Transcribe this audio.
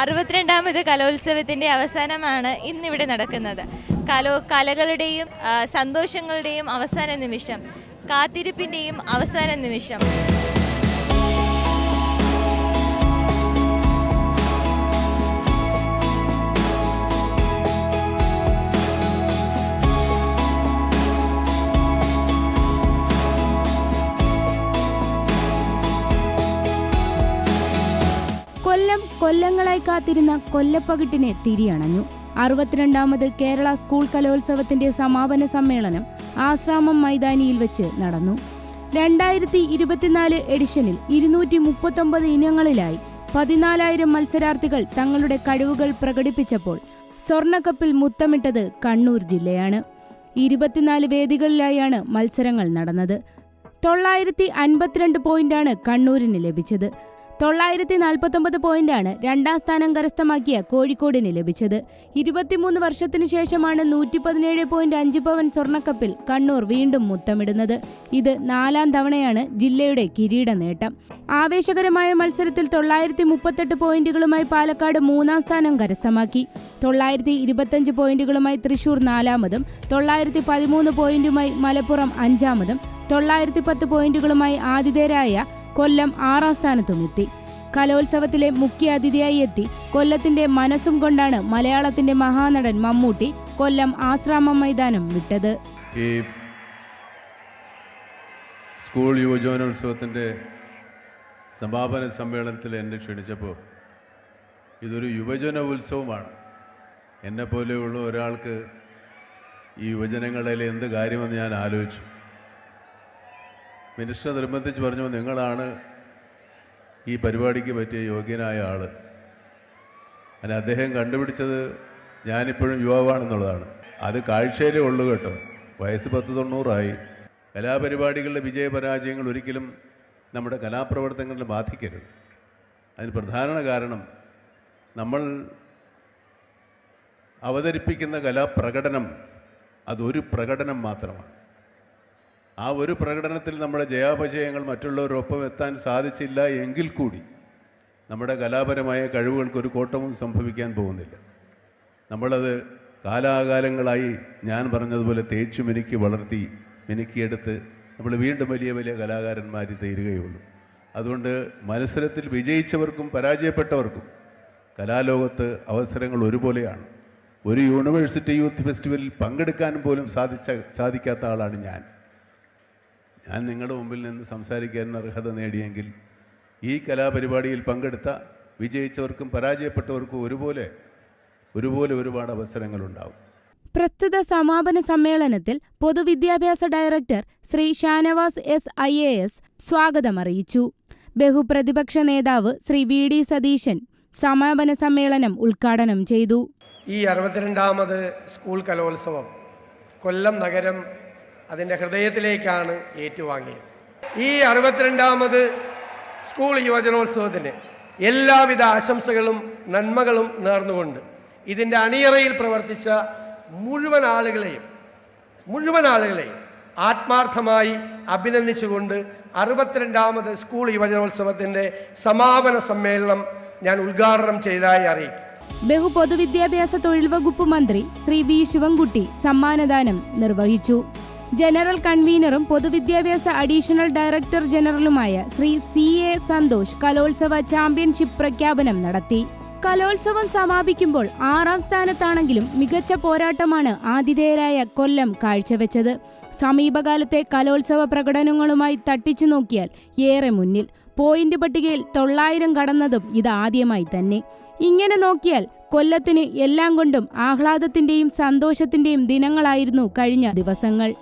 അറുപത്തിരണ്ടാമത് കലോത്സവത്തിന്റെ അവസാനമാണ് ഇന്നിവിടെ നടക്കുന്നത്. കലോ കലകളുടെയും സന്തോഷങ്ങളുടെയും അവസാന നിമിഷം കാത്തിരിപ്പിന്റെയും അവസാന നിമിഷം. കൊല്ലം കൊല്ലങ്ങളായി കാത്തിരുന്ന കൊല്ലപ്പകിട്ടിനെ തിരിയണഞ്ഞു. അറുപത്തിരണ്ടാമത് കേരള സ്കൂൾ കലോത്സവത്തിന്റെ സമാപന സമ്മേളനം ആശ്രാമം മൈതാനിയിൽ വെച്ച് നടന്നു. രണ്ടായിരത്തി ഇരുപത്തിനാല് എഡിഷനിൽ ഇരുന്നൂറ്റി മുപ്പത്തൊമ്പത് ഇനങ്ങളിലായി പതിനാലായിരം മത്സരാർത്ഥികൾ തങ്ങളുടെ കഴിവുകൾ പ്രകടിപ്പിച്ചപ്പോൾ സ്വർണക്കപ്പിൽ മുത്തമിട്ടത് കണ്ണൂർ ജില്ലയാണ്. ഇരുപത്തിനാല് വേദികളിലായാണ് മത്സരങ്ങൾ നടന്നത്. തൊള്ളായിരത്തി അൻപത്തിരണ്ട് പോയിന്റാണ് കണ്ണൂരിന് ലഭിച്ചത്. തൊള്ളായിരത്തി നാൽപ്പത്തൊമ്പത് പോയിന്റാണ് രണ്ടാം സ്ഥാനം കരസ്ഥമാക്കിയ കോഴിക്കോടിന് ലഭിച്ചത്. ഇരുപത്തിമൂന്ന് വർഷത്തിനു ശേഷമാണ് നൂറ്റി പതിനേഴ് പോയിന്റ് അഞ്ച് പവൻ സ്വർണക്കപ്പിൽ കണ്ണൂർ വീണ്ടും മുത്തമിടുന്നത്. ഇത് നാലാം തവണയാണ് ജില്ലയുടെ കിരീട നേട്ടം. ആവേശകരമായ മത്സരത്തിൽ തൊള്ളായിരത്തി മുപ്പത്തെട്ട് പോയിന്റുകളുമായി പാലക്കാട് മൂന്നാം സ്ഥാനം കരസ്ഥമാക്കി. തൊള്ളായിരത്തി ഇരുപത്തഞ്ച് പോയിന്റുകളുമായി തൃശൂർ നാലാമതും തൊള്ളായിരത്തി പതിമൂന്ന് പോയിന്റുമായി മലപ്പുറം അഞ്ചാമതും തൊള്ളായിരത്തി പത്ത് പോയിന്റുകളുമായി ആതിഥേയരായ കൊല്ലം ആറാം സ്ഥാനത്തും എത്തി. കലോത്സവത്തിലെ മുഖ്യ അതിഥിയായി എത്തി കൊല്ലത്തിന്റെ മനസ്സും കൊണ്ടാണ് മലയാളത്തിന്റെ മഹാനടൻ മമ്മൂട്ടി കൊല്ലം ആശ്രാമം മൈതാനം വിട്ടത്. ഈ സ്കൂൾ യുവജനോത്സവത്തിന്റെ സമാപന സമ്മേളനത്തിൽ എന്നെ ക്ഷണിച്ചപ്പോൾ ഇതൊരു യുവജന ഉത്സവമാണ് എന്നെ പോലെയുള്ള ഒരാൾക്ക് ഈ യുവജനങ്ങളിൽ എന്ത് കാര്യമെന്ന് ഞാൻ ആലോചിച്ചു. മിനിസ്റ്റർ നിർബന്ധിച്ച് പറഞ്ഞു നിങ്ങളാണ് ഈ പരിപാടിക്ക് പറ്റിയ യോഗ്യനായ ആൾ അല്ല അദ്ദേഹം കണ്ടുപിടിച്ചത് ഞാനിപ്പോഴും യുവാവാണെന്നുള്ളതാണ്. അത് കാഴ്ചയിലേ ഉള്ളൂ കേട്ടോ. വയസ്സ് പത്ത് തൊണ്ണൂറായി. കലാപരിപാടികളുടെ വിജയപരാജയങ്ങൾ ഒരിക്കലും നമ്മുടെ കലാപ്രവർത്തനങ്ങളെ ബാധിക്കരുത്. അതിന് പ്രധാന കാരണം നമ്മൾ അവതരിപ്പിക്കുന്ന കലാപ്രകടനം അതൊരു പ്രകടനം മാത്രമാണ്. ആ ഒരു പ്രകടനത്തിൽ നമ്മുടെ ജയാപജയങ്ങൾ മറ്റുള്ളവരൊപ്പം എത്താൻ സാധിച്ചില്ല എങ്കിൽ കൂടി നമ്മുടെ കലാപരമായ കഴിവുകൾക്ക് ഒരു കോട്ടവും സംഭവിക്കാൻ പോകുന്നില്ല. നമ്മളത് കാലാകാലങ്ങളായി ഞാൻ പറഞ്ഞതുപോലെ തേച്ചു മിനുക്കി വളർത്തി മിനുക്കിയെടുത്ത് നമ്മൾ വീണ്ടും വലിയ വലിയ കലാകാരന്മാർ തീരുകയുള്ളൂ. അതുകൊണ്ട് മത്സരത്തിൽ വിജയിച്ചവർക്കും പരാജയപ്പെട്ടവർക്കും കലാലോകത്ത് അവസരങ്ങൾ ഒരുപോലെയാണ്. ഒരു യൂണിവേഴ്സിറ്റി യൂത്ത് ഫെസ്റ്റിവലിൽ പങ്കെടുക്കാൻ പോലും സാധിച്ച സാധിക്കാത്ത ആളാണ് ഞാൻ. ഞാൻ നിങ്ങളുടെ മുമ്പിൽ നിന്ന് സംസാരിക്കാൻ അർഹത നേടിയെങ്കിൽ ഈ കലാപരിപാടിയിൽ പങ്കെടുത്ത വിജയിച്ചവർക്കും പരാജയപ്പെട്ടവർക്കും ഒരുപോലെ ഒരുപോലെ ഒരുപാട് അവസരങ്ങളുണ്ടാവും. പ്രസ്തുത സമാപന സമ്മേളനത്തിൽ പൊതുവിദ്യാഭ്യാസ director Shri Shanavas S I A S സ്വാഗതമറിയിച്ചു. ബഹുപ്രതിപക്ഷ നേതാവ് ശ്രീ വി ഡി സതീശൻ സമാപന സമ്മേളനം ഉദ്ഘാടനം ചെയ്തു. ഈ അറുപത്തിരണ്ടാമത് സ്കൂൾ കലോത്സവം കൊല്ലം നഗരം അതിന്റെ ഹൃദയത്തിലേക്കാണ് ഏറ്റുവാങ്ങിയത്. ഈ അറുപത്തിരണ്ടാമത് സ്കൂൾ യുവജനോത്സവത്തിന് എല്ലാവിധ ആശംസകളും നന്മകളും നേർന്നുകൊണ്ട് ഇതിന്റെ അണിയറയിൽ പ്രവർത്തിച്ച മുഴുവൻ ആളുകളെയും മുഴുവൻ ആളുകളെയും ആത്മാർത്ഥമായി അഭിനന്ദിച്ചുകൊണ്ട് അറുപത്തിരണ്ടാമത് സ്കൂൾ യുവജനോത്സവത്തിന്റെ സമാപന സമ്മേളനം ഞാൻ ഉദ്ഘാടനം ചെയ്തതായി അറിയിക്കും. ബഹുപൊതുവിദ്യാഭ്യാസ തൊഴിൽ വകുപ്പ് മന്ത്രി ശ്രീ വി ശിവൻകുട്ടി സമ്മാനദാനം നിർവഹിച്ചു. ജനറൽ കൺവീനറും പൊതുവിദ്യാഭ്യാസ അഡീഷണൽ ഡയറക്ടർ ജനറലുമായ ശ്രീ സി എ സന്തോഷ് കലോത്സവ ചാമ്പ്യൻഷിപ്പ് പ്രഖ്യാപനം നടത്തി. കലോത്സവം സമാപിക്കുമ്പോൾ ആറാം സ്ഥാനത്താണെങ്കിലും മികച്ച പോരാട്ടമാണ് ആതിഥേയരായ കൊല്ലം കാഴ്ചവെച്ചത്. സമീപകാലത്തെ കലോത്സവ പ്രകടനങ്ങളുമായി തട്ടിച്ചു നോക്കിയാൽ ഏറെ മുന്നിൽ. പോയിന്റ് പട്ടികയിൽ തൊള്ളായിരം കടന്നതും ഇതാദ്യമായി തന്നെ. ഇങ്ങനെ നോക്കിയാൽ കൊല്ലത്തിന് എല്ലാം കൊണ്ടും ആഹ്ലാദത്തിന്റെയും സന്തോഷത്തിന്റെയും ദിനങ്ങളായിരുന്നു കഴിഞ്ഞ ദിവസങ്ങൾ.